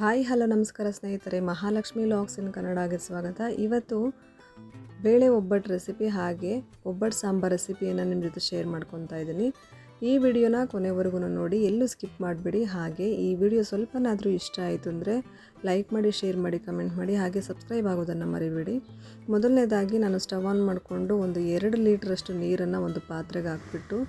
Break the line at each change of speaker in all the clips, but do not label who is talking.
Hi, hello, ನಮಸ್ಕಾರ ಸ್ನೇಹಿತರೆ. Mahalakshmi logs ಇನ್ ಕನ್ನಡಗೆ ಸ್ವಾಗತ. ಇವತ್ತು ಬೇಳೆ ಒಬ್ಬಟ್ಟು ರೆಸಿಪಿ ಹಾಗೆ ಒಬ್ಬಟ್ಟು ಸಾಂಬಾರ್ ರೆಸಿಪಿಯನ್ನು ನಿಮ್ಮ ಜೊತೆ ಶೇರ್ ಮಾಡ್ಕೊತಾ ಇದ್ದೀನಿ. ಈ ವಿಡಿಯೋನ ಕೊನೆವರೆಗೂ ನೋಡಿ, ಎಲ್ಲೂ ಸ್ಕಿಪ್ ಮಾಡಬೇಡಿ. ಹಾಗೆ ಈ ವಿಡಿಯೋ ಸ್ವಲ್ಪನಾದರೂ ಇಷ್ಟ ಆಯಿತು ಅಂದರೆ ಲೈಕ್ ಮಾಡಿ ಶೇರ್ ಮಾಡಿ ಕಮೆಂಟ್ ಮಾಡಿ, ಹಾಗೆ ಸಬ್ಸ್ಕ್ರೈಬ್ ಆಗೋದನ್ನು ಮರಿಬೇಡಿ. ಮೊದಲನೇದಾಗಿ ನಾನು ಸ್ಟವ್ ಆನ್ ಮಾಡಿಕೊಂಡು ಒಂದು ಎರಡು ಲೀಟ್ರಷ್ಟು ನೀರನ್ನು ಒಂದು ಪಾತ್ರೆಗೆ ಹಾಕ್ಬಿಟ್ಟು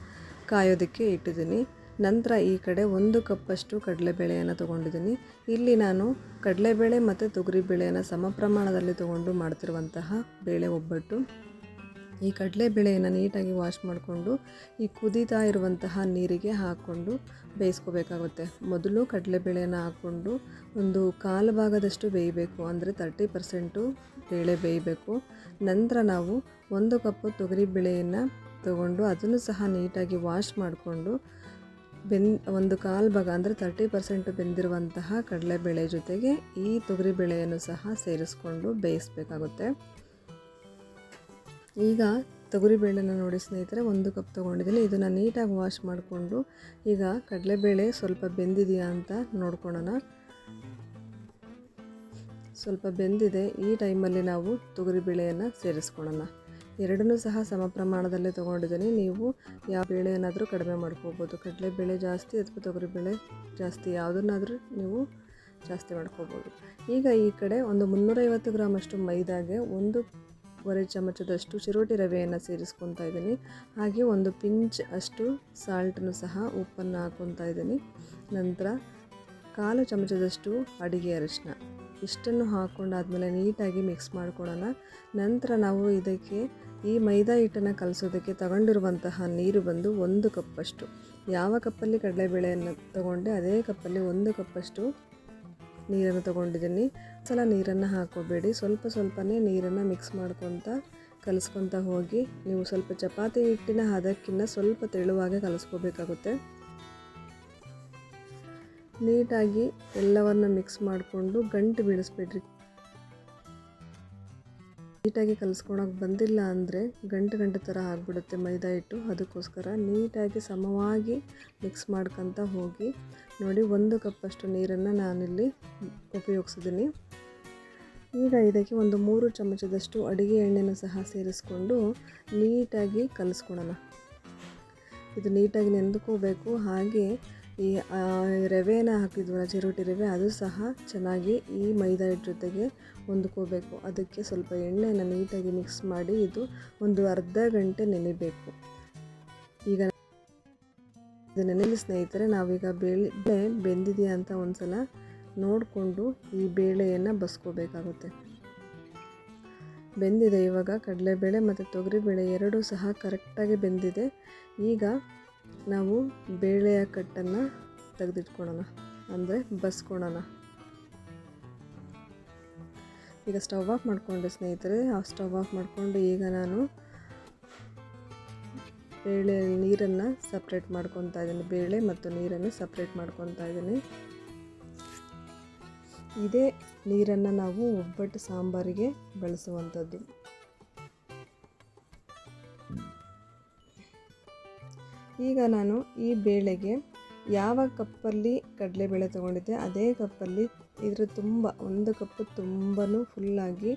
ಕಾಯೋದಕ್ಕೆ ಇಟ್ಟಿದ್ದೀನಿ. ನಂತರ ಈ ಕಡೆ ಒಂದು ಕಪ್ಪಷ್ಟು ಕಡಲೆಬೇಳೆಯನ್ನು ತೊಗೊಂಡಿದ್ದೀನಿ. ಇಲ್ಲಿ ನಾನು ಕಡಲೆಬೇಳೆ ಮತ್ತು ತೊಗರಿಬೇಳೆಯನ್ನು ಸಮ ಪ್ರಮಾಣದಲ್ಲಿ ತೊಗೊಂಡು ಮಾಡ್ತಿರುವಂತಹ ಬೇಳೆ ಒಬ್ಬಟ್ಟು. ಈ ಕಡಲೆಬೇಳೆಯನ್ನು ನೀಟಾಗಿ ವಾಶ್ ಮಾಡಿಕೊಂಡು ಈ ಕುದೀತಾ ಇರುವಂತಹ ನೀರಿಗೆ ಹಾಕ್ಕೊಂಡು ಬೇಯಿಸ್ಕೋಬೇಕಾಗುತ್ತೆ. ಮೊದಲು ಕಡಲೆಬೇಳೆಯನ್ನು ಹಾಕ್ಕೊಂಡು ಒಂದು ಕಾಲು ಭಾಗದಷ್ಟು ಬೇಯಬೇಕು. ಅಂದರೆ ತರ್ಟಿ ಪರ್ಸೆಂಟು ಬೇಳೆ ಬೇಯಬೇಕು. ನಂತರ ನಾವು ಒಂದು ಕಪ್ಪು ತೊಗರಿಬೇಳೆಯನ್ನು ತಗೊಂಡು ಅದನ್ನು ಸಹ ನೀಟಾಗಿ ವಾಶ್ ಮಾಡಿಕೊಂಡು ಬೆಂದ್ ಒಂದು ಕಾಲು ಭಾಗ ಅಂದರೆ ತರ್ಟಿ ಪರ್ಸೆಂಟ್ ಬೆಂದಿರುವಂತಹ ಕಡಲೆಬೇಳೆ ಜೊತೆಗೆ ಈ ತೊಗರಿ ಬೇಳೆಯನ್ನು ಸಹ ಸೇರಿಸ್ಕೊಂಡು ಬೇಯಿಸಬೇಕಾಗುತ್ತೆ. ಈಗ ತೊಗರಿಬೇಳೆನ ನೋಡಿ ಸ್ನೇಹಿತರೆ, ಒಂದು ಕಪ್ ತೊಗೊಂಡಿದ್ದೀನಿ. ಇದನ್ನು ನೀಟಾಗಿ ವಾಶ್ ಮಾಡಿಕೊಂಡು ಈಗ ಕಡಲೆಬೇಳೆ ಸ್ವಲ್ಪ ಬೆಂದಿದೆಯಾ ಅಂತ ನೋಡ್ಕೊಳ್ಳೋಣ ಸ್ವಲ್ಪ ಬೆಂದಿದೆ, ಈ ಟೈಮಲ್ಲಿ ನಾವು ತೊಗರಿಬೇಳೆಯನ್ನು ಸೇರಿಸ್ಕೊಳ್ಳೋಣ. ಎರಡನ್ನೂ ಸಹ ಸಮ ಪ್ರಮಾಣದಲ್ಲಿ ತೊಗೊಂಡಿದ್ದೀನಿ. ನೀವು ಯಾವ ಬೇಳೆಯನ್ನಾದರೂ ಕಡಿಮೆ ಮಾಡ್ಕೋಬೋದು. ಕಡಲೆಬೇಳೆ ಜಾಸ್ತಿ ಅಥವಾ ತೊಗರಿಬೇಳೆ ಜಾಸ್ತಿ ಯಾವುದನ್ನಾದರೂ ನೀವು ಜಾಸ್ತಿ ಮಾಡ್ಕೋಬೋದು. ಈಗ ಈ ಕಡೆ ಒಂದು ಮುನ್ನೂರೈವತ್ತು ಗ್ರಾಮಷ್ಟು ಮೈದಾಗೆ ಒಂದು ವರೆ ಚಮಚದಷ್ಟು ಚಿರೋಟಿ ರವೆಯನ್ನು ಸೇರಿಸ್ಕೊತಾ ಇದ್ದೀನಿ. ಹಾಗೆ ಒಂದು ಪಿಂಚ್ ಅಷ್ಟು ಸಾಲ್ಟನ್ನು ಸಹ ಉಪ್ಪನ್ನು ಹಾಕೊತಾ ಇದ್ದೀನಿ. ನಂತರ ಕಾಲು ಚಮಚದಷ್ಟು ಅಡಿಗೆ ಅರಿಶಿನ ಇಷ್ಟನ್ನು ಹಾಕ್ಕೊಂಡಾದಮೇಲೆ ನೀಟಾಗಿ ಮಿಕ್ಸ್ ಮಾಡ್ಕೊಳ್ಳೋಣ. ನಂತರ ನಾವು ಇದಕ್ಕೆ ಈ ಮೈದಾ ಹಿಟ್ಟನ್ನು ಕಲಸೋದಕ್ಕೆ ತಗೊಂಡಿರುವಂತಹ ನೀರು ಬಂದು ಒಂದು ಕಪ್ಪಷ್ಟು. ಯಾವ ಕಪ್ಪಲ್ಲಿ ಕಡಲೆಬೇಳೆಯನ್ನು ತಗೊಂಡೆ ಅದೇ ಕಪ್ಪಲ್ಲಿ ಒಂದು ಕಪ್ಪಷ್ಟು ನೀರನ್ನು ತಗೊಂಡಿದ್ದೀನಿ. ಸಲ ನೀರನ್ನು ಹಾಕೋಬೇಡಿ. ಸ್ವಲ್ಪ ಸ್ವಲ್ಪನೇ ನೀರನ್ನು ಮಿಕ್ಸ್ ಮಾಡ್ಕೊತ ಕಲಿಸ್ಕೊತ ಹೋಗಿ ನೀವು ಸ್ವಲ್ಪ ಚಪಾತಿ ಹಿಟ್ಟಿನ ಹದಕ್ಕಿಂತ ಸ್ವಲ್ಪ ತೆಳುವಾಗೆ ಕಲಿಸ್ಕೋಬೇಕಾಗುತ್ತೆ. ನೀಟಾಗಿ ಎಲ್ಲವನ್ನು ಮಿಕ್ಸ್ ಮಾಡಿಕೊಂಡು ಗಂಟು ಬೀಳಿಸ್ಬೇಡ್ರಿ. ನೀಟಾಗಿ ಕಲಿಸ್ಕೊಳಕ್ಕೆ ಬಂದಿಲ್ಲ ಅಂದರೆ ಗಂಟು ಗಂಟು ಥರ ಆಗಿಬಿಡುತ್ತೆ ಮೈದಾ ಹಿಟ್ಟು. ಅದಕ್ಕೋಸ್ಕರ ನೀಟಾಗಿ ಸಮವಾಗಿ ಮಿಕ್ಸ್ ಮಾಡ್ಕೊತ ಹೋಗಿ ನೋಡಿ ಒಂದು ಕಪ್ಪಷ್ಟು ನೀರನ್ನು ನಾನಿಲ್ಲಿ ಉಪಯೋಗಿಸಿದ್ದೀನಿ ಈಗ ಇದಕ್ಕೆ ಒಂದು ಮೂರು ಚಮಚದಷ್ಟು ಅಡುಗೆ ಎಣ್ಣೆನ ಸಹ ಸೇರಿಸ್ಕೊಂಡು ನೀಟಾಗಿ ಕಲಿಸ್ಕೊಳೋಣ. ಇದು ನೀಟಾಗಿ ನೆಂದ್ಕೋಬೇಕು. ಹಾಗೆ ಈ ರವೆನ ಹಾಕಿದ್ವಲ್ಲ ಚಿರೋಟಿ ರವೆ, ಅದು ಸಹ ಚೆನ್ನಾಗಿ ಈ ಮೈದಾ ಹಿಟ್ಟು ಜೊತೆಗೆ ಹೊಂದ್ಕೋಬೇಕು. ಅದಕ್ಕೆ ಸ್ವಲ್ಪ ಎಣ್ಣೆನ ನೀಟಾಗಿ ಮಿಕ್ಸ್ ಮಾಡಿ ಇದು ಒಂದು ಅರ್ಧ ಗಂಟೆ ನೆನೆಬೇಕು. ಈಗ ಇದು ನೆನೆಲಿ ಸ್ನೇಹಿತರೆ, ನಾವೀಗ ಬೇಳೆ ಬೆಂದಿದೆಯಾ ಅಂತ ಒಂದ್ಸಲ ನೋಡಿಕೊಂಡು ಈ ಬೇಳೆಯನ್ನು ಬಸ್ಕೋಬೇಕಾಗುತ್ತೆ. ಬೆಂದಿದೆ ಇವಾಗ ಕಡಲೆಬೇಳೆ ಮತ್ತು ತೊಗರಿಬೇಳೆ ಎರಡೂ ಸಹ ಕರೆಕ್ಟಾಗಿ ಬೆಂದಿದೆ. ಈಗ ನಾವು ಬೇಳೆಯ ಕಟ್ಟನ್ನು ತೆಗೆದಿಟ್ಕೊಳ್ಳೋಣ, ಅಂದರೆ ಬಸ್ಕೊಳ್ಳೋಣ. ಈಗ ಸ್ಟವ್ ಆಫ್ ಮಾಡಿಕೊಂಡೆ ಸ್ನೇಹಿತರೆ, ಆ ಸ್ಟವ್ ಆಫ್ ಮಾಡಿಕೊಂಡು ಈಗ ನಾನು ಬೇಳೆ ನೀರನ್ನು ಸಪ್ರೇಟ್ ಮಾಡ್ಕೊತಾ ಇದ್ದೀನಿ. ಬೇಳೆ ಮತ್ತು ನೀರನ್ನು ಸಪ್ರೇಟ್ ಮಾಡ್ಕೊತಾ ಇದ್ದೀನಿ. ಇದೇ ನೀರನ್ನು ನಾವು ಒಬ್ಬಟ್ಟು ಸಾಂಬಾರಿಗೆ ಬಳಸುವಂಥದ್ದು. ಈಗ ನಾನು ಈ ಬೇಳೆಗೆ ಯಾವ ಕಪ್ಪಲ್ಲಿ ಕಡಲೆಬೇಳೆ ತೊಗೊಂಡಿದ್ದೆ, ಅದೇ ಕಪ್ಪಲ್ಲಿ ಇದರ ತುಂಬ, ಒಂದು ಕಪ್ಪು ತುಂಬಾ ಫುಲ್ಲಾಗಿ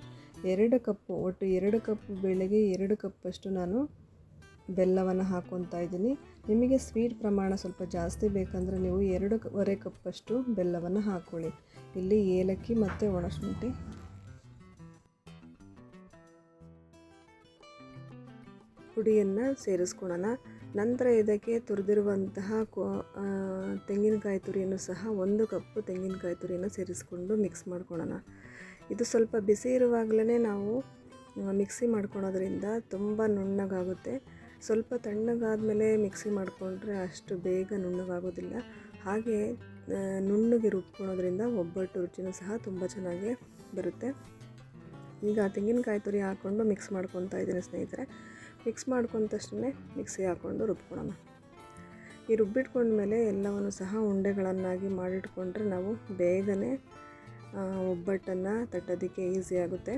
ಎರಡು ಕಪ್ಪು, ಒಟ್ಟು ಎರಡು ಕಪ್ ಬೇಳೆಗೆ ಎರಡು ಕಪ್ಪಷ್ಟು ನಾನು ಬೆಲ್ಲವನ್ನು ಹಾಕ್ಕೊತಾ ಇದ್ದೀನಿ. ನಿಮಗೆ ಸ್ವೀಟ್ ಪ್ರಮಾಣ ಸ್ವಲ್ಪ ಜಾಸ್ತಿ ಬೇಕಂದರೆ ನೀವು ಎರಡೂವರೆ ಕಪ್ಪಷ್ಟು ಬೆಲ್ಲವನ್ನು ಹಾಕ್ಕೊಳ್ಳಿ ಇಲ್ಲಿ ಏಲಕ್ಕಿ ಮತ್ತು ಒಣಶುಂಠಿ. ಪುಡಿಯನ್ನು ಸೇರಿಸ್ಕೊಳ್ಳೋಣ ನಂತರ ಇದಕ್ಕೆ ತುರಿದಿರುವಂತಹ ಕೋ ತೆಂಗಿನಕಾಯಿ ತುರಿಯನ್ನು ಸಹ ಒಂದು ಕಪ್ಪು ತೆಂಗಿನಕಾಯಿ ತುರಿಯನ್ನು ಸೇರಿಸಿಕೊಂಡು ಮಿಕ್ಸ್ ಮಾಡ್ಕೊಳ್ಳೋಣ. ಇದು ಸ್ವಲ್ಪ ಬಿಸಿ ಇರುವಾಗಲೇ ನಾವು ಮಿಕ್ಸಿ ಮಾಡ್ಕೊಳೋದ್ರಿಂದ ತುಂಬ ನುಣ್ಣಗಾಗುತ್ತೆ. ಸ್ವಲ್ಪ ತಣ್ಣಗಾದಮೇಲೆ ಮಿಕ್ಸಿ ಮಾಡಿಕೊಂಡ್ರೆ ಅಷ್ಟು ಬೇಗ ನುಣ್ಣಗಾಗೋದಿಲ್ಲ. ಹಾಗೆ ನುಣ್ಣಗೆ ರುಬ್ಕೊಳೋದ್ರಿಂದ ಒಬ್ಬಟ್ಟು ರುಚಿನೂ ಸಹ ತುಂಬ ಚೆನ್ನಾಗಿ ಬರುತ್ತೆ. ಈಗ ತೆಂಗಿನಕಾಯಿ ತುರಿ ಹಾಕ್ಕೊಂಡು ಮಿಕ್ಸ್ ಮಾಡ್ಕೊತಾ ಇದ್ದೀನಿ ಸ್ನೇಹಿತರೆ. ಮಿಕ್ಸ್ ಮಾಡ್ಕೊಂಡ ತಕ್ಷಣ ಮಿಕ್ಸಿಗೆ ಹಾಕ್ಕೊಂಡು ರುಬ್ಕೊಳ್ಳೋಣ ಈ ರುಬ್ಬಿಟ್ಕೊಂಡ್ಮೇಲೆ ಎಲ್ಲವನ್ನು ಸಹ ಉಂಡೆಗಳನ್ನಾಗಿ ಮಾಡಿಟ್ಕೊಂಡ್ರೆ ನಾವು ಬೇಗನೆ ಒಬ್ಬಟ್ಟನ್ನು ತಟ್ಟೋದಕ್ಕೆ ಈಸಿ ಆಗುತ್ತೆ.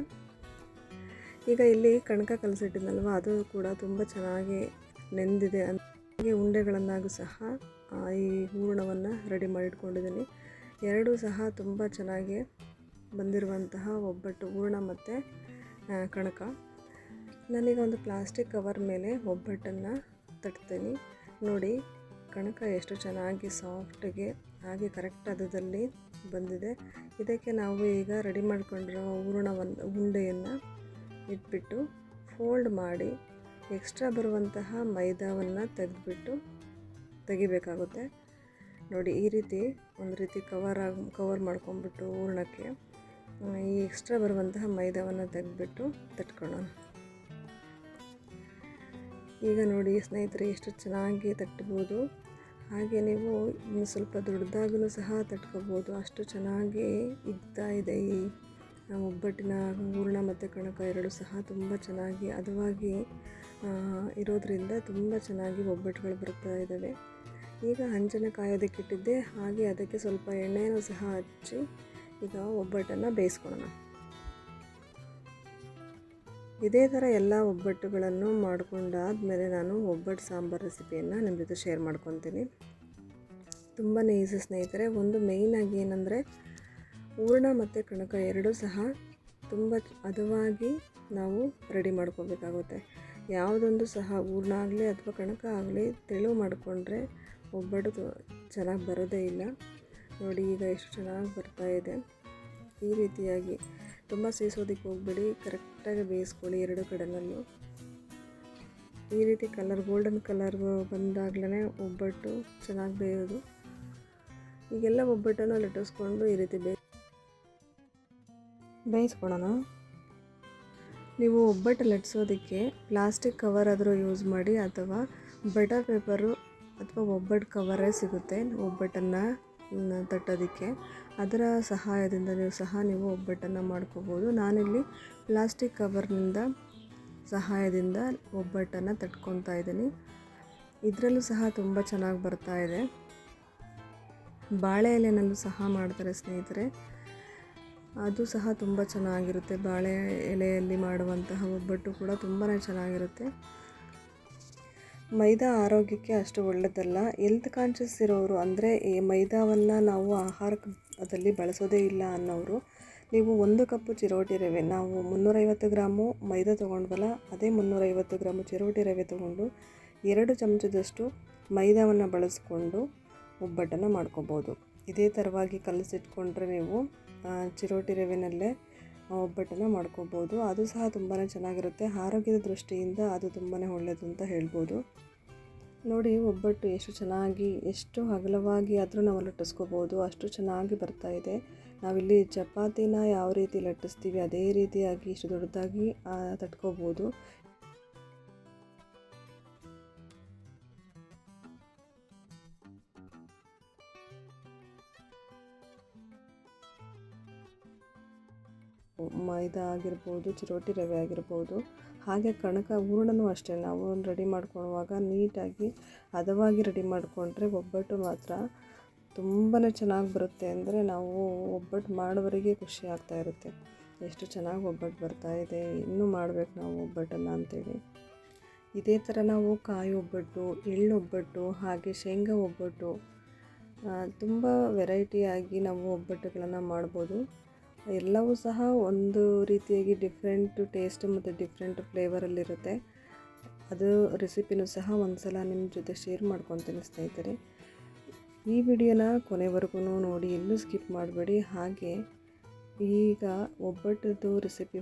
ಈಗ ಇಲ್ಲಿ ಕಣಕ ಕಲಸಿಟ್ಟಿದ್ನಲ್ವ ಅದು ಕೂಡ ತುಂಬ ಚೆನ್ನಾಗಿ ನೆಂದಿದೆ ಹಾಗೆ ಉಂಡೆಗಳನ್ನಾಗೂ ಸಹ ಈ ಹೂರ್ಣವನ್ನು ರೆಡಿ ಮಾಡಿಟ್ಕೊಂಡಿದ್ದೀನಿ. ಎರಡೂ ಸಹ ತುಂಬ ಚೆನ್ನಾಗಿ ಬಂದಿರುವಂತಹ ಒಬ್ಬಟ್ಟು, ಹೂರ್ಣ ಮತ್ತು ಕಣಕ. ನಾನೀಗ ಒಂದು ಪ್ಲಾಸ್ಟಿಕ್ ಕವರ್ ಮೇಲೆ ಒಬ್ಬಟ್ಟನ್ನು ತಟ್ತೀನಿ. ನೋಡಿ, ಕಣಕ ಎಷ್ಟು ಚೆನ್ನಾಗಿ ಸಾಫ್ಟಿಗೆ, ಹಾಗೆ ಕರೆಕ್ಟ್ ಅದದಲ್ಲಿ ಬಂದಿದೆ. ಇದಕ್ಕೆ ನಾವು ಈಗ ರೆಡಿ ಮಾಡ್ಕೊಂಡಿರೋ ಹೂರಣವನ್ನು ಉಂಡೆಯನ್ನು ಇಟ್ಬಿಟ್ಟು ಫೋಲ್ಡ್ ಮಾಡಿ ಎಕ್ಸ್ಟ್ರಾ ಬರುವಂತಹ ಮೈದಾವನ್ನು ತೆಗೆದುಬಿಟ್ಟು ತೆಗಿಬೇಕಾಗುತ್ತೆ. ನೋಡಿ, ಈ ರೀತಿ ಒಂದು ರೀತಿ ಕವರ್ ಆಗಿ, ಕವರ್ ಮಾಡ್ಕೊಂಬಿಟ್ಟು ಹೂರಣಕ್ಕೆ ಈ ಎಕ್ಸ್ಟ್ರಾ ಬರುವಂತಹ ಮೈದಾವನ್ನು ತೆಗೆದುಬಿಟ್ಟು ತಟ್ಕೊಳ್ಳೋಣ. ಈಗ ನೋಡಿ ಸ್ನೇಹಿತರೆ ಎಷ್ಟು ಚೆನ್ನಾಗಿ ತಟ್ಬೋದು ಹಾಗೆ ನೀವು ಇನ್ನು ಸ್ವಲ್ಪ ದೊಡ್ಡದಾಗೂ ಸಹ ತಟ್ಕೋಬೋದು. ಅಷ್ಟು ಚೆನ್ನಾಗಿ ಇಗ್ತಾ ಇದೆ ಈ ಒಬ್ಬಟ್ಟಿನ ಹೂರ್ಣ ಮತ್ತು ಕಣಕ ಎರಡು ಸಹ ತುಂಬ ಚೆನ್ನಾಗಿ ಹದವಾಗಿ ಇರೋದರಿಂದ ತುಂಬ ಚೆನ್ನಾಗಿ ಒಬ್ಬಟ್ಟುಗಳು ಬರ್ತಾ ಇದ್ದಾವೆ ಈಗ ಹಂಚನ್ನು ಕಾಯೋದಕ್ಕಿಟ್ಟಿದ್ದೆ ಹಾಗೆ ಅದಕ್ಕೆ ಸ್ವಲ್ಪ ಎಣ್ಣೆನೂ ಸಹ ಹಚ್ಚಿ ಈಗ ಒಬ್ಬಟ್ಟನ್ನು ಬೇಯಿಸ್ಕೊಳ್ಳೋಣ. ಇದೇ ಥರ ಎಲ್ಲ ಒಬ್ಬಟ್ಟುಗಳನ್ನು ಮಾಡಿಕೊಂಡಾದ್ಮೇಲೆ ನಾನು ಒಬ್ಬಟ್ಟು ಸಾಂಬಾರು ರೆಸಿಪಿಯನ್ನು ನಿಮ್ಮ ಜೊತೆ ಶೇರ್ ಮಾಡ್ಕೊತೀನಿ. ತುಂಬಾ ಈಸಿ ಸ್ನೇಹಿತರೆ, ಒಂದು ಮೇಯ್ನಾಗಿ ಏನಂದರೆ, ಹೂರ್ಣ ಮತ್ತು ಕಣಕ ಎರಡೂ ಸಹ ತುಂಬ ಹದವಾಗಿ ನಾವು ರೆಡಿ ಮಾಡ್ಕೋಬೇಕಾಗುತ್ತೆ. ಯಾವುದೊಂದು ಸಹ ಹೂರ್ಣ ಆಗಲಿ ಅಥವಾ ಕಣಕ ಆಗಲಿ ತೆಳು ಮಾಡಿಕೊಂಡ್ರೆ ಒಬ್ಬಟ್ಟು ಚೆನ್ನಾಗಿ ಬರೋದೇ ಇಲ್ಲ. ನೋಡಿ ಈಗ ಎಷ್ಟು ಚೆನ್ನಾಗಿ ಇದೆ. ಈ ರೀತಿಯಾಗಿ ತುಂಬ ಸೇರಿಸೋದಕ್ಕೆ ಹೋಗ್ಬೇಡಿ, ಕರೆಕ್ಟಾಗಿ ಬೇಯಿಸ್ಕೊಳ್ಳಿ ಎರಡು ಕಡೆನಲ್ಲೂ ಈ ರೀತಿ ಕಲರ್, ಗೋಲ್ಡನ್ ಕಲರ್ ಬಂದಾಗಲೇ ಒಬ್ಬಟ್ಟು ಚೆನ್ನಾಗಿ ಬೇಯೋದು. ಈಗೆಲ್ಲ ಒಬ್ಬಟ್ಟನ್ನು ಲಟ್ಟಿಸ್ಕೊಂಡು ಈ ರೀತಿ ಬೇಯ ಬೇಯಿಸ್ಕೊಳ್ಳೋಣ. ನೀವು ಒಬ್ಬಟ್ಟು ಲಟ್ಟಿಸೋದಕ್ಕೆ ಪ್ಲಾಸ್ಟಿಕ್ ಕವರ್ ಆದರೂ ಯೂಸ್ ಮಾಡಿ ಅಥವಾ ಬಟರ್ ಪೇಪರು ಅಥವಾ ಒಬ್ಬಟ್ಟು ಕವರೇ ಸಿಗುತ್ತೆ ಒಬ್ಬಟ್ಟನ್ನು. ತಟ್ಟೋದಕ್ಕೆ ಅದರ ಸಹಾಯದಿಂದ ನೀವು ಸಹ ನೀವು ಒಬ್ಬಟ್ಟನ್ನು ಮಾಡ್ಕೋಬೋದು. ನಾನಿಲ್ಲಿ ಪ್ಲಾಸ್ಟಿಕ್ ಕವರ್ನಿಂದ ಸಹಾಯದಿಂದ ಒಬ್ಬಟ್ಟನ್ನು ತಟ್ಕೊತಾ ಇದ್ದೀನಿ. ಇದರಲ್ಲೂ ಸಹ ತುಂಬ ಚೆನ್ನಾಗಿ ಬರ್ತಾ ಇದೆ. ಬಾಳೆ ಎಲೆನಲ್ಲೂ ಸಹ ಮಾಡ್ತಾರೆ ಸ್ನೇಹಿತರೆ. ಅದು ಸಹ ತುಂಬ ಚೆನ್ನಾಗಿರುತ್ತೆ. ಬಾಳೆ ಎಲೆಯಲ್ಲಿ ಮಾಡುವಂತಹ ಒಬ್ಬಟ್ಟು ಕೂಡ ತುಂಬಾ ಚೆನ್ನಾಗಿರುತ್ತೆ. ಮೈದಾ ಆರೋಗ್ಯಕ್ಕೆ ಅಷ್ಟು ಒಳ್ಳೆಯದಲ್ಲ ಹೆಲ್ತ್ ಕಾನ್ಷಿಯಸ್ ಇರೋರು ಅಂದರೆ ಈ ಮೈದಾವನ್ನು ನಾವು ಆಹಾರದಲ್ಲಿ ಬಳಸೋದೇ ಇಲ್ಲ ಅನ್ನೋರು. ನೀವು ಒಂದು ಕಪ್ಪು ಚಿರೋಟಿ ರವೆ, ನಾವು ಮುನ್ನೂರೈವತ್ತು ಗ್ರಾಮು ಮೈದಾ ತೊಗೊಂಡ್ವಲ್ಲ, ಅದೇ ಮುನ್ನೂರೈವತ್ತು ಗ್ರಾಮು ಚಿರೋಟಿ ರವೆ ತೊಗೊಂಡು ಎರಡು ಚಮಚದಷ್ಟು ಮೈದಾವನ್ನು ಬಳಸ್ಕೊಂಡು ಒಬ್ಬಟ್ಟನ್ನು ಮಾಡ್ಕೋಬೋದು. ಇದೇ ಥರವಾಗಿ ಕಲಸಿಟ್ಕೊಂಡ್ರೆ ನೀವು ಚಿರೋಟಿ ರವೆನಲ್ಲೇ ಒಬ್ಬಟ್ಟನ್ನು ಮಾಡ್ಕೋಬೋದು. ಅದು ಸಹ ತುಂಬಾ ಚೆನ್ನಾಗಿರುತ್ತೆ. ಆರೋಗ್ಯದ ದೃಷ್ಟಿಯಿಂದ ಅದು ತುಂಬಾ ಒಳ್ಳೆಯದು ಅಂತ ಹೇಳ್ಬೋದು. ನೋಡಿ, ಒಬ್ಬಟ್ಟು ಎಷ್ಟು ಚೆನ್ನಾಗಿ, ಎಷ್ಟು ಅಗಲವಾಗಿ ಆದರೂ ನಾವು ಲಟ್ಟಿಸ್ಕೋಬೋದು. ಅಷ್ಟು ಚೆನ್ನಾಗಿ ಬರ್ತಾ ಇದೆ. ನಾವಿಲ್ಲಿ ಚಪಾತಿನ ಯಾವ ರೀತಿ ಲಟ್ಟಿಸ್ತೀವಿ, ಅದೇ ರೀತಿಯಾಗಿ, ಇಷ್ಟು ದೊಡ್ಡದಾಗಿ ತಟ್ಕೋಬೋದು. ಮೈದಾ ಆಗಿರ್ಬೋದು ಚಿರೋಟಿ ರವೆ ಆಗಿರ್ಬೋದು, ಹಾಗೆ ಕಣಕ ಹೂರಣನೂ ಅಷ್ಟೇ. ನಾವು ರೆಡಿ ಮಾಡ್ಕೊಳ್ಳುವಾಗ ನೀಟಾಗಿ, ಹದವಾಗಿ ರೆಡಿ ಮಾಡಿಕೊಂಡ್ರೆ ಒಬ್ಬಟ್ಟು ಮಾತ್ರ ತುಂಬಾ ಚೆನ್ನಾಗಿ ಬರುತ್ತೆ ಅಂದರೆ ನಾವು ಒಬ್ಬಟ್ಟು ಮಾಡೋವರೆಗೆ ಖುಷಿ ಆಗ್ತಾ ಇರುತ್ತೆ. ಎಷ್ಟು ಚೆನ್ನಾಗಿ ಒಬ್ಬಟ್ಟು ಬರ್ತಾ ಇದೆ, ಇನ್ನೂ ಮಾಡಬೇಕು ನಾವು ಒಬ್ಬಟ್ಟನ್ನು ಅಂತೇಳಿ. ಇದೇ ಥರ ನಾವು ಕಾಯಿ ಒಬ್ಬಟ್ಟು, ಎಳ್ಳು ಒಬ್ಬಟ್ಟು, ಹಾಗೆ ಶೇಂಗಾ ಒಬ್ಬಟ್ಟು ತುಂಬ ವೆರೈಟಿಯಾಗಿ ನಾವು ಒಬ್ಬಟ್ಟುಗಳನ್ನು ಮಾಡ್ಬೋದು. ಎಲ್ಲವೂ ಸಹ ಒಂದು ರೀತಿಯಾಗಿ ಡಿಫ್ರೆಂಟ್ ಟೇಸ್ಟ್ ಮತ್ತು ಡಿಫ್ರೆಂಟ್ ಫ್ಲೇವರಲ್ಲಿರುತ್ತೆ ಅದು ರೆಸಿಪಿನೂ ಸಹ ಒಂದು ಸಲ ನಿಮ್ಮ ಜೊತೆ ಶೇರ್ ಮಾಡ್ಕೊತೀನಿ ಸ್ನೇಹಿತರೆ ಈ ವಿಡಿಯೋನ ಕೊನೆವರೆಗೂ ನೋಡಿ, ಎಲ್ಲೂ ಸ್ಕಿಪ್ ಮಾಡಬೇಡಿ. ಹಾಗೆ ಈಗ ಒಬ್ಬಟ್ಟದ್ದು ರೆಸಿಪಿ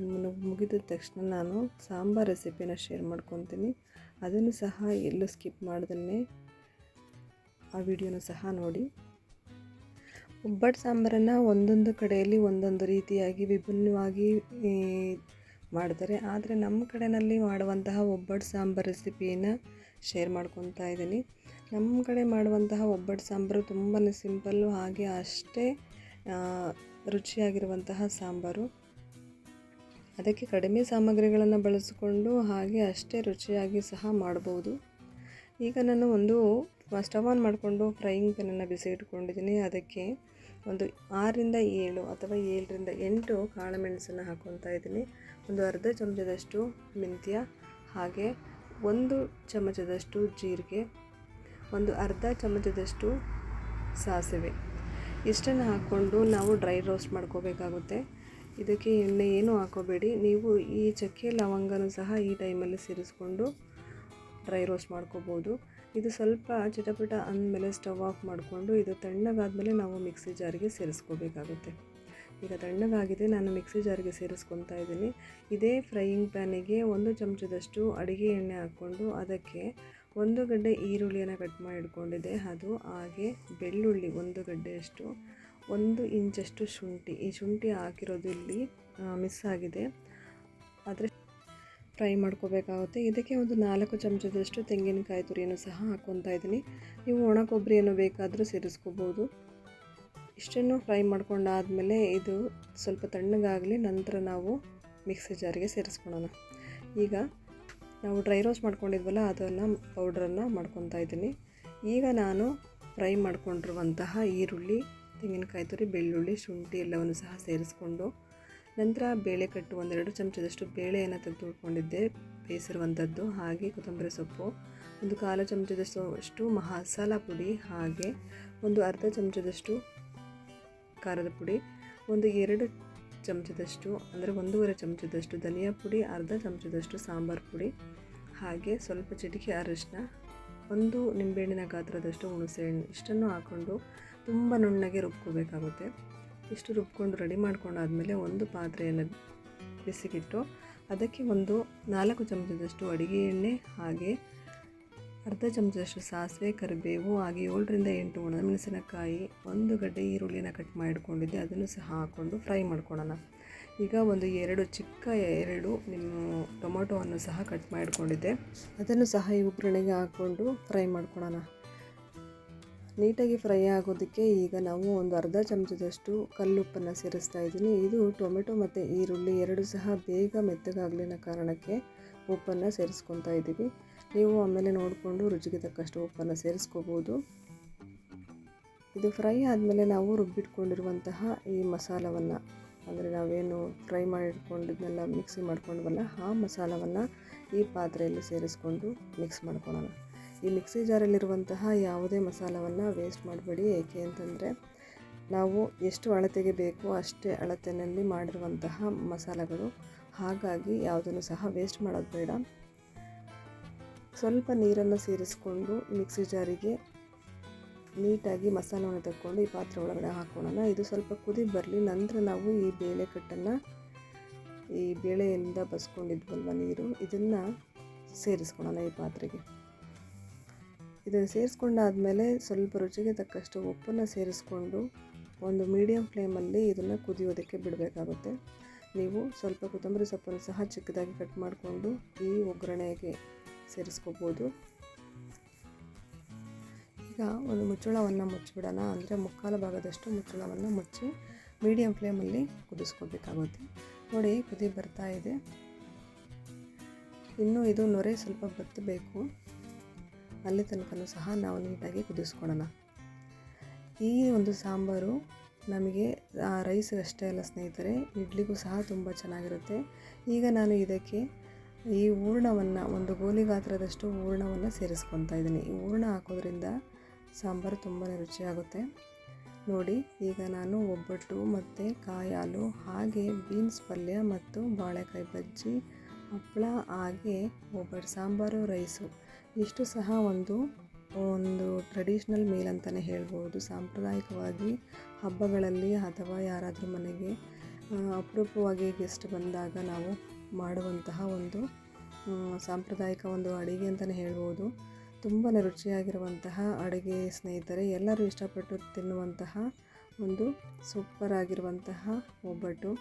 ಮುಗಿದ ತಕ್ಷಣ ನಾನು ಸಾಂಬಾರ್ ರೆಸಿಪಿನ ಶೇರ್ ಮಾಡ್ಕೊತೀನಿ. ಅದನ್ನು ಸಹ ಎಲ್ಲೂ ಸ್ಕಿಪ್ ಮಾಡ್ದೇ ಆ ವಿಡಿಯೋನ ಸಹ ನೋಡಿ. ಒಬ್ಬಟ್ಟು ಸಾಂಬಾರನ್ನು ಒಂದೊಂದು ಕಡೆಯಲ್ಲಿ ಒಂದೊಂದು ರೀತಿಯಾಗಿ ವಿಭಿನ್ನವಾಗಿ ಮಾಡ್ತಾರೆ. ಆದರೆ ನಮ್ಮ ಕಡೆಯಲ್ಲಿ ಮಾಡುವಂತಹ ಒಬ್ಬಟ್ಟು ಸಾಂಬಾರು ರೆಸಿಪಿಯನ್ನು ಶೇರ್ ಮಾಡ್ಕೊತಾ ಇದ್ದೀನಿ. ನಮ್ಮ ಕಡೆ ಮಾಡುವಂತಹ ಒಬ್ಬಟ್ಟು ಸಾಂಬಾರು ತುಂಬಾ ಸಿಂಪಲ್ಲು ಹಾಗೆ ಅಷ್ಟೇ ರುಚಿಯಾಗಿರುವಂತಹ ಸಾಂಬಾರು. ಅದಕ್ಕೆ ಕಡಿಮೆ ಸಾಮಗ್ರಿಗಳನ್ನು ಬಳಸಿಕೊಂಡು ಹಾಗೆ ಅಷ್ಟೇ ರುಚಿಯಾಗಿ ಸಹ ಮಾಡ್ಬೋದು. ಈಗ ನಾನು ಒಂದು ಸ್ಟವ್ ಆನ್ ಮಾಡಿಕೊಂಡು ಫ್ರೈಯಿಂಗ್ ಪ್ಯಾನನ್ನು ಬಿಸಿ ಇಟ್ಕೊಂಡಿದ್ದೀನಿ ಅದಕ್ಕೆ ಒಂದು ಆರರಿಂದ ಏಳು ಅಥವಾ ಏಳರಿಂದ ಎಂಟು ಕಾಳುಮೆಣಸನ್ನು ಹಾಕ್ಕೊತಾ ಇದ್ದೀನಿ. ಒಂದು ಅರ್ಧ ಚಮಚದಷ್ಟು ಮೆಂತ್ಯ, ಹಾಗೆ ಒಂದು ಚಮಚದಷ್ಟು ಜೀರಿಗೆ, ಒಂದು ಅರ್ಧ ಚಮಚದಷ್ಟು ಸಾಸಿವೆ. ಇಷ್ಟನ್ನು ಹಾಕ್ಕೊಂಡು ನಾವು ಡ್ರೈ ರೋಸ್ಟ್ ಮಾಡ್ಕೋಬೇಕಾಗುತ್ತೆ. ಇದಕ್ಕೆ ಎಣ್ಣೆ ಏನೂ ಹಾಕೋಬೇಡಿ. ನೀವು ಈ ಚಕ್ಕೆ ಲವಂಗನೂ ಸಹ ಈ ಟೈಮಲ್ಲಿ ಸೇರಿಸ್ಕೊಂಡು ಡ್ರೈ ರೋಸ್ಟ್ ಮಾಡ್ಕೋಬೋದು. ಇದು ಸ್ವಲ್ಪ ಚಟಪಟ ಅಂದಮೇಲೆ ಸ್ಟವ್ ಆಫ್ ಮಾಡಿಕೊಂಡು ಇದು ತಣ್ಣಗಾದಮೇಲೆ ನಾವು ಮಿಕ್ಸಿ ಜಾರಿಗೆ ಸೇರಿಸ್ಕೋಬೇಕಾಗುತ್ತೆ. ಈಗ ತಣ್ಣಗಾಗಿದೆ, ನಾನು ಮಿಕ್ಸಿ ಜಾರಿಗೆ ಸೇರಿಸ್ಕೊತಾ ಇದ್ದೀನಿ. ಇದೇ ಫ್ರೈಯಿಂಗ್ ಪ್ಯಾನಿಗೆ ಒಂದು ಚಮಚದಷ್ಟು ಅಡುಗೆ ಎಣ್ಣೆ ಹಾಕ್ಕೊಂಡು ಅದಕ್ಕೆ ಒಂದು ಗಡ್ಡೆ ಈರುಳ್ಳಿಯನ್ನು ಕಟ್ ಮಾಡಿ ಇಟ್ಕೊಂಡಿದ್ದೆ ಅದು ಹಾಗೆ ಬೆಳ್ಳುಳ್ಳಿ ಒಂದು ಗಡ್ಡೆಯಷ್ಟು, ಒಂದು ಇಂಚಷ್ಟು ಶುಂಠಿ. ಈ ಶುಂಠಿ ಹಾಕಿರೋದು ಇಲ್ಲಿ ಮಿಸ್ ಆಗಿದೆ. ಫ್ರೈ ಮಾಡ್ಕೋಬೇಕಾಗುತ್ತೆ. ಇದಕ್ಕೆ ಒಂದು ನಾಲ್ಕು ಚಮಚದಷ್ಟು ತೆಂಗಿನಕಾಯಿ ತುರಿಯನ್ನು ಸಹ ಹಾಕ್ಕೊತಾ ಇದ್ದೀನಿ. ನೀವು ಒಣ ಕೊಬ್ಬರಿಯನ್ನು ಬೇಕಾದರೂ ಸೇರಿಸ್ಕೋಬೋದು. ಇಷ್ಟನ್ನು ಫ್ರೈ ಮಾಡ್ಕೊಂಡಾದಮೇಲೆ ಇದು ಸ್ವಲ್ಪ ತಣ್ಣಗಾಗಲಿ ನಂತರ ನಾವು ಮಿಕ್ಸಿ ಜಾರಿಗೆ ಸೇರಿಸ್ಕೊಳ್ಳೋಣ. ಈಗ ನಾವು ಡ್ರೈ ರೋಸ್ಟ್ ಮಾಡ್ಕೊಂಡಿದ್ವಲ್ಲ ಅದನ್ನು ಪೌಡ್ರನ್ನು ಮಾಡ್ಕೊತಾ ಇದ್ದೀನಿ. ಈಗ ನಾನು ಫ್ರೈ ಮಾಡ್ಕೊಂಡಿರುವಂತಹ ಈರುಳ್ಳಿ, ತೆಂಗಿನಕಾಯಿ ತುರಿ, ಬೆಳ್ಳುಳ್ಳಿ, ಶುಂಠಿ ಎಲ್ಲವನ್ನು ಸಹ ಸೇರಿಸ್ಕೊಂಡು ನಂತರ ಬೇಳೆ ಕಟ್ಟು ಒಂದೆರಡು ಚಮಚದಷ್ಟು ಬೇಳೆಯನ್ನು ತೆಗೆದುಕೊಂಡಿದ್ದೆ, ಬೇಯಿಸಿರುವಂಥದ್ದು, ಹಾಗೆ ಕೊತ್ತಂಬರಿ ಸೊಪ್ಪು, ಒಂದು ಕಾಲು ಚಮಚದಷ್ಟು ಅಷ್ಟು ಮಸಾಲ ಪುಡಿ, ಹಾಗೆ ಒಂದು ಅರ್ಧ ಚಮಚದಷ್ಟು ಖಾರದ ಪುಡಿ, ಒಂದು ಎರಡು ಚಮಚದಷ್ಟು, ಅಂದರೆ ಒಂದೂವರೆ ಚಮಚದಷ್ಟು ಧನಿಯಾ ಪುಡಿ, ಅರ್ಧ ಚಮಚದಷ್ಟು ಸಾಂಬಾರು ಪುಡಿ, ಹಾಗೆ ಸ್ವಲ್ಪ ಚಿಟಿಕೆ ಅರಿಶಿನ ಒಂದು ನಿಂಬೆಹಣ್ಣಿನ ಗಾತ್ರದಷ್ಟು ಹುಣಸೆಹಣ್ಣು ಇಷ್ಟನ್ನು ಹಾಕ್ಕೊಂಡು ತುಂಬ ನುಣ್ಣಗೆ ರುಬ್ಕೋಬೇಕಾಗುತ್ತೆ. ಇಷ್ಟು ರುಬ್ಕೊಂಡು ರೆಡಿ ಮಾಡ್ಕೊಂಡಾದಮೇಲೆ ಒಂದು ಪಾತ್ರೆಯನ್ನು ಬಿಸಿಗಿಟ್ಟು, ಅದಕ್ಕೆ ಒಂದು ನಾಲ್ಕು ಚಮಚದಷ್ಟು ಅಡುಗೆ ಎಣ್ಣೆ, ಹಾಗೆ ಅರ್ಧ ಚಮಚದಷ್ಟು ಸಾಸಿವೆ, ಕರಿಬೇವು, ಹಾಗೆ ಏಳರಿಂದ ಎಂಟು ಒಣಮೆಣಸಿನಕಾಯಿ, ಒಂದು ಗಡ್ಡೆ ಈರುಳ್ಳಿನ ಕಟ್ ಮಾಡಿಕೊಂಡಿದ್ದೆ, ಅದನ್ನು ಸಹ ಹಾಕ್ಕೊಂಡು ಫ್ರೈ ಮಾಡ್ಕೊಳ್ಳೋಣ. ಈಗ ಒಂದು ಎರಡು ಚಿಕ್ಕ ಎರಡು ನಿಮ್ಮ ಟೊಮೊಟೊವನ್ನು ಸಹ ಕಟ್ ಮಾಡಿಕೊಂಡಿದ್ದೆ. ಅದನ್ನು ಸಹ ಈ ಒಗ್ಗರಣೆಗೆ ಹಾಕ್ಕೊಂಡು ಫ್ರೈ ಮಾಡ್ಕೊಳ್ಳೋಣ. ನೀಟಾಗಿ ಫ್ರೈ ಆಗೋದಕ್ಕೆ ಈಗ ನಾವು ಒಂದು ಅರ್ಧ ಚಮಚದಷ್ಟು ಕಲ್ಲುಪ್ಪನ್ನು ಸೇರಿಸ್ತಾ ಇದ್ದೀನಿ. ಇದು ಟೊಮೆಟೊ ಮತ್ತು ಈರುಳ್ಳಿ ಎರಡು ಸಹ ಬೇಗ ಮೆತ್ತಗಾಗಲಿನ ಕಾರಣಕ್ಕೆ ಉಪ್ಪನ್ನು ಸೇರಿಸ್ಕೊತಾ ಇದ್ದೀವಿ. ನೀವು ಆಮೇಲೆ ನೋಡಿಕೊಂಡು ರುಚಿಗೆ ತಕ್ಕಷ್ಟು ಉಪ್ಪನ್ನು ಸೇರಿಸ್ಕೋಬೋದು. ಇದು ಫ್ರೈ ಆದಮೇಲೆ ನಾವು ರುಬ್ಬಿಟ್ಕೊಂಡಿರುವಂತಹ ಈ ಮಸಾಲವನ್ನು, ಅಂದರೆ ನಾವೇನು ಫ್ರೈ ಮಾಡಿಟ್ಕೊಂಡಿದ್ನೆಲ್ಲ ಮಿಕ್ಸಿ ಮಾಡ್ಕೊಂಡ್ವಲ್ಲ, ಆ ಮಸಾಲವನ್ನು ಈ ಪಾತ್ರೆಯಲ್ಲಿ ಸೇರಿಸ್ಕೊಂಡು ಮಿಕ್ಸ್ ಮಾಡ್ಕೊಳ್ಳೋಣ ಈ ಮಿಕ್ಸಿ ಜಾರಲ್ಲಿರುವಂತಹ ಯಾವುದೇ ಮಸಾಲವನ್ನು ವೇಸ್ಟ್ ಮಾಡಬೇಡಿ. ಏಕೆ ಅಂತಂದರೆ ನಾವು ಎಷ್ಟು ಅಳತೆಗೆ ಬೇಕೋ ಅಷ್ಟೇ ಅಳತೆಯಲ್ಲಿ ಮಾಡಿರುವಂತಹ ಮಸಾಲೆಗಳು. ಹಾಗಾಗಿ ಯಾವುದನ್ನು ಸಹ ವೇಸ್ಟ್ ಮಾಡೋದು ಬೇಡ. ಸ್ವಲ್ಪ ನೀರನ್ನು ಸೇರಿಸ್ಕೊಂಡು ಮಿಕ್ಸಿ ಜಾರಿಗೆ ನೀಟಾಗಿ ಮಸಾಲವನ್ನು ತಕ್ಕೊಂಡು ಈ ಪಾತ್ರೆ ಒಳಗಡೆ ಹಾಕೋಣ ಇದು ಸ್ವಲ್ಪ ಕುದಿ ಬರಲಿ, ನಂತರ ನಾವು ಈ ಬೇಳೆ ಕಟ್ಟನ್ನು, ಈ ಬೇಳೆಯಿಂದ ಬಸ್ಕೊಂಡಿದ್ವಲ್ವ ನೀರು, ಇದನ್ನು ಸೇರಿಸ್ಕೊಳ್ಳೋಣ ಈ ಪಾತ್ರೆಗೆ. ಇದನ್ನು ಸೇರಿಸ್ಕೊಂಡಾದಮೇಲೆ ಸ್ವಲ್ಪ ರುಚಿಗೆ ತಕ್ಕಷ್ಟು ಉಪ್ಪನ್ನು ಸೇರಿಸ್ಕೊಂಡು ಒಂದು ಮೀಡಿಯಮ್ ಫ್ಲೇಮಲ್ಲಿ ಇದನ್ನು ಕುದಿಯೋದಕ್ಕೆ ಬಿಡಬೇಕಾಗುತ್ತೆ. ನೀವು ಸ್ವಲ್ಪ ಕೊತ್ತಂಬರಿ ಸೊಪ್ಪನ್ನು ಸಹ ಚಿಕ್ಕದಾಗಿ ಕಟ್ ಮಾಡಿಕೊಂಡು ಈ ಒಗ್ಗರಣೆಗೆ ಸೇರಿಸ್ಕೋಬೋದು. ಈಗ ಒಂದು ಮುಚ್ಚಳವನ್ನು ಮುಚ್ಚಿಬಿಡೋಣ. ಅಂದರೆ ಮುಕ್ಕಾಲು ಭಾಗದಷ್ಟು ಮುಚ್ಚಳವನ್ನು ಮುಚ್ಚಿ ಮೀಡಿಯಮ್ ಫ್ಲೇಮಲ್ಲಿ ಕುದಿಸ್ಕೋಬೇಕಾಗುತ್ತೆ ನೋಡಿ, ಕುದಿ ಬರ್ತಾ ಇದೆ. ಇನ್ನೂ ಇದು ನೊರೆ ಸ್ವಲ್ಪ ಬತ್ತಬೇಕು ಅಲ್ಲಿ ತನಕನೂ ಸಹ ನಾವು ನೀಟಾಗಿ ಕುದಿಸ್ಕೊಳ್ಳೋಣ. ಈ ಒಂದು ಸಾಂಬಾರು ನಮಗೆ ರೈಸ್ ಅಷ್ಟೇ ಅಲ್ಲ ಸ್ನೇಹಿತರೆ, ಇಡ್ಲಿಗೂ ಸಹ ತುಂಬ ಚೆನ್ನಾಗಿರುತ್ತೆ. ಈಗ ನಾನು ಇದಕ್ಕೆ ಈ ಹೂರ್ಣವನ್ನು, ಒಂದು ಗೋಲಿ ಗಾತ್ರದಷ್ಟು ಹೂರ್ಣವನ್ನು ಸೇರಿಸ್ಕೊತಾ ಇದ್ದೀನಿ. ಈ ಹೂರ್ಣ ಹಾಕೋದ್ರಿಂದ ಸಾಂಬಾರು ತುಂಬಾ ರುಚಿಯಾಗುತ್ತೆ. ನೋಡಿ, ಈಗ ನಾನು ಒಬ್ಬಟ್ಟು ಮತ್ತು ಕಾಯಿ ಹಾಲು, ಹಾಗೆ ಬೀನ್ಸ್ ಪಲ್ಯ ಮತ್ತು ಬಾಳೆಕಾಯಿ ಬಜ್ಜಿ ಹಪ್ಪಳ ಹಾಗೆ ಒಬ್ಬಟ್ಟು ಸಾಂಬಾರು, ರೈಸು ಇಷ್ಟು ಸಹ ಒಂದು ಒಂದು ಟ್ರೆಡಿಷ್ನಲ್ ಮೀಲ್ ಅಂತಲೇ ಹೇಳ್ಬೋದು. ಸಾಂಪ್ರದಾಯಿಕವಾಗಿ ಹಬ್ಬಗಳಲ್ಲಿ ಅಥವಾ ಯಾರಾದರೂ ಮನೆಗೆ ಅಪರೂಪವಾಗಿ ಗೆಸ್ಟ್ ಬಂದಾಗ ನಾವು ಮಾಡುವಂತಹ ಒಂದು ಸಾಂಪ್ರದಾಯಿಕ ಒಂದು ಅಡುಗೆ ಅಂತಲೇ ಹೇಳ್ಬೋದು. ತುಂಬಾ ರುಚಿಯಾಗಿರುವಂತಹ ಅಡುಗೆ ಸ್ನೇಹಿತರೆ, ಎಲ್ಲರೂ ಇಷ್ಟಪಟ್ಟು ತಿನ್ನುವಂತಹ ಒಂದು ಸೂಪರ್ ಆಗಿರುವಂತಹ ಒಬ್ಬಟ್ಟು.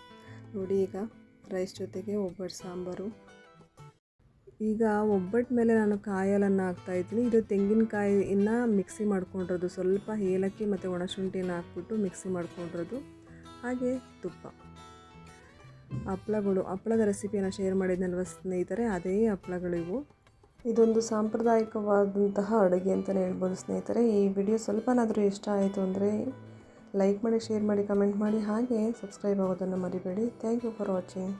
ನೋಡಿ ಈಗ ರೈಸ್ ಜೊತೆಗೆ ಒಬ್ಬಟ್ಟು ಸಾಂಬಾರು. ಈಗ ಒಬ್ಬಟ್ಟು ಮೇಲೆ ನಾನು ಕಾಯಲನ್ನು ಹಾಕ್ತಾಯಿದ್ದೀನಿ ಇದು ತೆಂಗಿನಕಾಯಿನ ಮಿಕ್ಸಿ ಮಾಡ್ಕೊಂಡಿರೋದು. ಸ್ವಲ್ಪ ಏಲಕ್ಕಿ ಮತ್ತು ಒಣಶುಂಠಿನ ಹಾಕ್ಬಿಟ್ಟು ಮಿಕ್ಸಿ ಮಾಡ್ಕೊಂಡಿರೋದು. ಹಾಗೆ ತುಪ್ಪ. ಹಪ್ಳಗಳು. ಹಪ್ಳದ ರೆಸಿಪಿಯನ್ನು ಶೇರ್ ಮಾಡಿದ್ನಲ್ವ ಸ್ನೇಹಿತರೆ? ಅದೇ ಹಪ್ಳಗಳು ಇವು. ಇದೊಂದು ಸಾಂಪ್ರದಾಯಿಕವಾದಂತಹ ಅಡುಗೆ ಅಂತಲೇ ಹೇಳ್ಬೋದು ಸ್ನೇಹಿತರೆ. ಈ ವಿಡಿಯೋ ಸ್ವಲ್ಪನಾದರೂ ಇಷ್ಟ ಆಯಿತು ಅಂದರೆ ಲೈಕ್ ಮಾಡಿ ಶೇರ್ ಮಾಡಿ ಕಮೆಂಟ್ ಮಾಡಿ. ಹಾಗೆ ಸಬ್ಸ್ಕ್ರೈಬ್ ಆಗೋದನ್ನು ಮರಿಬೇಡಿ. Thank you for watching